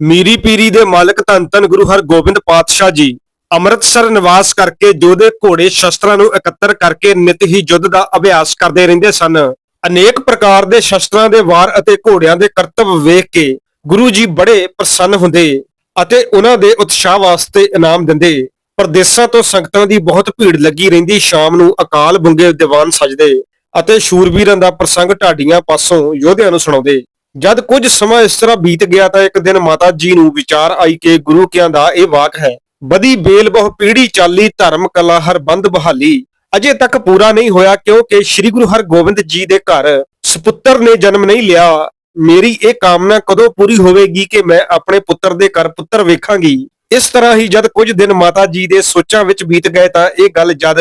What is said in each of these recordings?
ਮੀਰੀ ਪੀਰੀ ਦੇ ਮਾਲਕ ਧੰਨ ਧੰਨ ਗੁਰੂ ਹਰਗੋਬਿੰਦ ਪਾਤਸ਼ਾਹ ਜੀ ਅੰਮ੍ਰਿਤਸਰ ਨਿਵਾਸ ਕਰਕੇ ਜੋਧੇ ਘੋੜੇ ਸ਼ਸਤਰਾਂ ਨੂੰ ਇਕੱਤਰ ਕਰਕੇ ਨਿਤ ਹੀ ਯੁੱਧ ਦਾ ਅਭਿਆਸ ਕਰਦੇ ਰਹਿੰਦੇ ਸਨ, ਅਨੇਕ ਪ੍ਰਕਾਰ ਦੇ ਸ਼ਸਤਰਾਂ ਦੇ ਵਾਰ ਅਤੇ ਘੋੜਿਆਂ ਦੇ ਕਰਤੱਵ ਵੇਖ ਕੇ ਗੁਰੂ ਜੀ ਬੜੇ ਪ੍ਰਸੰਨ ਹੁੰਦੇ ਅਤੇ ਉਹਨਾਂ ਦੇ ਉਤਸ਼ਾਹ ਵਾਸਤੇ ਇਨਾਮ ਦਿੰਦੇ। ਪਰਦੇਸਾਂ ਤੋਂ ਸੰਗਤਾਂ ਦੀ ਬਹੁਤ ਭੀੜ ਲੱਗੀ ਰਹਿੰਦੀ, ਸ਼ਾਮ ਨੂੰ ਅਕਾਲ ਬੁੰਗੇ ਦੀਵਾਨ ਸਜਦੇ ਅਤੇ ਸ਼ੂਰਵੀਰਾਂ ਦਾ ਪ੍ਰਸੰਗ ਢਾਡੀਆਂ ਪਾਸੋਂ ਯੋਧਿਆਂ ਨੂੰ ਸੁਣਾਉਂਦੇ। ਜਦ ਕੁਝ ਸਮਾਂ ਇਸ ਤਰ੍ਹਾਂ ਬੀਤ ਗਿਆ ਤਾਂ ਇੱਕ ਦਿਨ ਮਾਤਾ ਜੀ ਨੂੰ ਵਿਚਾਰ ਆਈ ਕਿ ਗੁਰੂ ਕਿਆਂ ਦਾ ਇਹ ਵਾਕ ਹੈ, ਬਦੀ ਬੇਲ ਬਹੁ ਪੀੜੀ ਚਾਲੀ ਧਰਮ ਕਲਾ ਹਰ ਬੰਦ ਬਹਾਲੀ। ਅਜੇ ਤੱਕ ਪੂਰਾ ਨਹੀਂ ਹੋਇਆ ਕਿਉਂਕਿ ਸ੍ਰੀ ਗੁਰੂ ਹਰਗੋਬਿੰਦ ਜੀ ਦੇ ਘਰ ਸੁਪੁੱਤਰ ਨੇ ਜਨਮ ਨਹੀਂ ਲਿਆ। ਮੇਰੀ ਇਹ ਕਾਮਨਾ ਕਦੋਂ ਪੂਰੀ ਹੋਵੇਗੀ ਕਿ ਮੈਂ ਆਪਣੇ ਪੁੱਤਰ ਦੇ ਘਰ ਪੁੱਤਰ ਵੇਖਾਂਗੀ? ਇਸ ਤਰ੍ਹਾਂ ਹੀ ਜਦ ਕੁਝ ਦਿਨ ਮਾਤਾ ਜੀ ਦੇ ਸੋਚਾਂ ਵਿੱਚ ਬੀਤ ਗਏ ਤਾਂ ਇਹ ਗੱਲ ਜਦ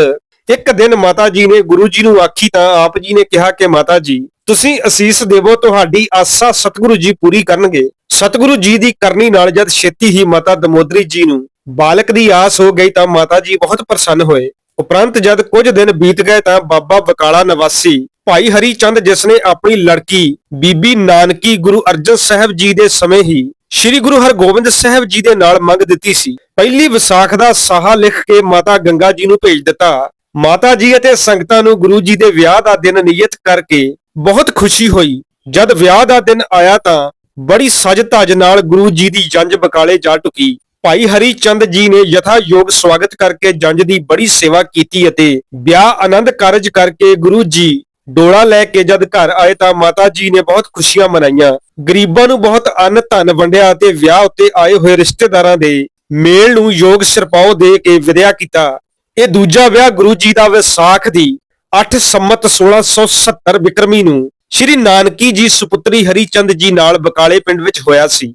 ਇੱਕ ਦਿਨ ਮਾਤਾ ਜੀ ਨੇ ਗੁਰੂ ਜੀ ਨੂੰ ਆਖੀ ਤਾਂ ਆਪ ਜੀ ਨੇ ਕਿਹਾ ਕਿ ਮਾਤਾ ਜੀ ਤੁਸੀਂ ਅਸੀਸ ਦੇਵੋ, ਤੁਹਾਡੀ ਆਸਾ ਸਤਿਗੁਰੂ ਜੀ ਪੂਰੀ ਕਰਨਗੇ। ਸਤਿਗੁਰੂ ਜੀ ਦੀ ਕਰਨੀ ਨਾਲ ਜਦ ਛੇਤੀ ਹੀ ਮਾਤਾ ਦਮੋਦਰੀ ਜੀ ਨੂੰ ਬਾਲਕ ਦੀ ਆਸ ਹੋ ਗਈ ਤਾਂ ਮਾਤਾ ਜੀ ਬਹੁਤ ਪ੍ਰਸੰਨ ਹੋਏ। ਉਪਰੰਤ ਜਦ ਕੁਝ ਦਿਨ ਬੀਤ ਗਏ ਤਾਂ ਬਾਬਾ ਬਕਾਲਾ ਨਿਵਾਸੀ ਭਾਈ ਹਰੀ ਚੰਦ, ਜਿਸ ਨੇ ਆਪਣੀ ਲੜਕੀ ਬੀਬੀ ਨਾਨਕੀ ਗੁਰੂ ਅਰਜਨ ਸਾਹਿਬ ਜੀ ਦੇ ਸਮੇਂ ਹੀ ਸ੍ਰੀ ਗੁਰੂ ਹਰਗੋਬਿੰਦ ਸਾਹਿਬ ਜੀ ਦੇ ਨਾਲ ਮੰਗ ਦਿੱਤੀ ਸੀ, ਪਹਿਲੀ ਵਿਸਾਖ ਦਾ ਸਾਹਾ ਲਿਖ ਕੇ ਮਾਤਾ ਗੰਗਾ ਜੀ ਨੂੰ ਭੇਜ ਦਿੱਤਾ। ਮਾਤਾ ਜੀ ਅਤੇ ਸੰਗਤਾਂ ਨੂੰ ਗੁਰੂ ਜੀ ਦੇ ਵਿਆਹ ਦਾ ਦਿਨ ਨਿਯਤ ਕਰਕੇ ਬਹੁਤ ਖੁਸ਼ੀ ਹੋਈ। ਜਦ ਵਿਆਹ ਦਾ ਦਿਨ ਆਇਆ ਤਾਂ ਬੜੀ ਸਜ ਧਜ ਨਾਲ ਗੁਰੂ ਜੀ ਦੀ ਜੰਜ ਬਕਾਲੇ ਜਾ ਟੁਕੀ। ਭਾਈ ਹਰੀ ਚੰਦ ਜੀ ਨੇ ਯਥਾ ਯੋਗ ਸਵਾਗਤ ਕਰਕੇ ਜੰਜ ਦੀ ਬੜੀ ਸੇਵਾ ਕੀਤੀ ਅਤੇ ਵਿਆਹ ਆਨੰਦ ਕਾਰਜ ਕਰਕੇ ਗੁਰੂ ਜੀ ਡੋਲਾ ਲੈ ਕੇ ਜਦ ਘਰ ਆਏ ਤਾਂ ਮਾਤਾ ਜੀ ਨੇ ਬਹੁਤ ਖੁਸ਼ੀਆਂ ਮਨਾਈਆਂ। ਗਰੀਬਾਂ ਨੂੰ ਬਹੁਤ ਅੰਨ ਧਨ ਵੰਡਿਆ ਅਤੇ ਵਿਆਹ ਉੱਤੇ ਆਏ ਹੋਏ ਰਿਸ਼ਤੇਦਾਰਾਂ ਦੇ ਮੇਲ ਨੂੰ ਯੋਗ ਸਿਰਪਾਉ ਦੇ ਕੇ ਵਿਦਿਆ ਕੀਤਾ। ਇਹ ਦੂਜਾ ਵਿਆਹ ਗੁਰੂ ਜੀ ਦਾ ਵਿਸਾਖ ਦੀ 8 ਸੰਮਤ 1670 ਵਿਕਰਮੀ ਨੂੰ ਸ਼੍ਰੀ ਨਾਨਕੀ ਜੀ ਸੁਪੁੱਤਰੀ ਹਰੀ ਚੰਦ ਜੀ ਨਾਲ ਬਕਾਲੇ ਪਿੰਡ ਵਿੱਚ ਹੋਇਆ ਸੀ।